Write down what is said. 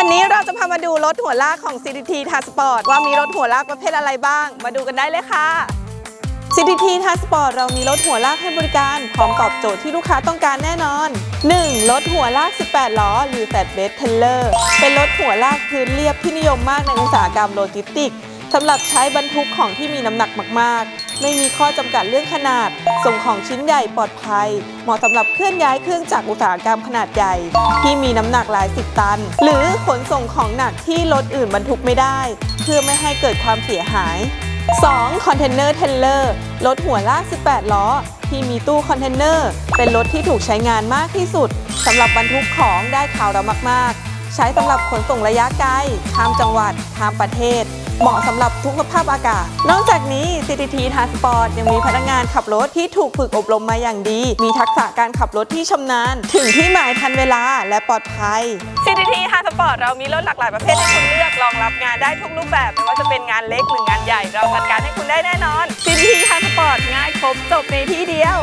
วันนี้เราจะพามาดูรถหัวลากของ CDT t a s p o r t ว่ามีรถหัวลากประเภทอะไรบ้าง มาดูกันได้เลยค่ะ CDT t a s p o r t เรามีรถหัวลากให้บริการพร้อมตอบโจทย์ที่ลูกค้าต้องการแน่นอน 1. รถหัวลาก 18 ล้อ หรือ Flat Bed Trailer เป็นรถหัวลากพื้นเรียบที่นิยมมากในอุตสาหกรรมโลจิสติกส์ สำหรับใช้บรรทุกของที่มีน้ำหนักมากๆ ไม่มีข้อจำกัดเรื่องขนาด ส่งของชิ้นใหญ่ปลอดภัย เหมาะสำหรับเคลื่อนย้ายเครื่องจักรอุตสาหกรรมขนาดใหญ่ ที่มีน้ำหนักหลายสิบตัน หรือขนส่งของหนักที่รถอื่นบรรทุกไม่ได้ เพื่อไม่ให้เกิดความเสียหาย 2. คอนเทนเนอร์เทเลอร์รถหัวลาก 18 ล้อ ที่มีตู้คอนเทนเนอร์ เป็นรถที่ถูกใช้งานมากที่สุดสำหรับบรรทุกของได้ข่าวเรามากๆ ใช้สำหรับขนส่งระยะไกลข้ามจังหวัดข้ามประเทศ เหมาะสำหรับทุกสภาพอากาศ นอกจากนี้ CTT Transport ยังมีพนักงานขับรถที่ถูกฝึกอบรมมาอย่างดี มีทักษะการขับรถที่ชำนาญ ถึงที่หมายทันเวลาและปลอดภัย CTT Transport เรามีรถหลากหลายประเภทให้คุณเลือกรองรับงานได้ทุกรูปแบบไม่ว่าจะเป็นงานเล็กหรืองานใหญ่ เราจัดการให้คุณได้แน่นอน CTT Transport ง่ายครบจบในที่เดียว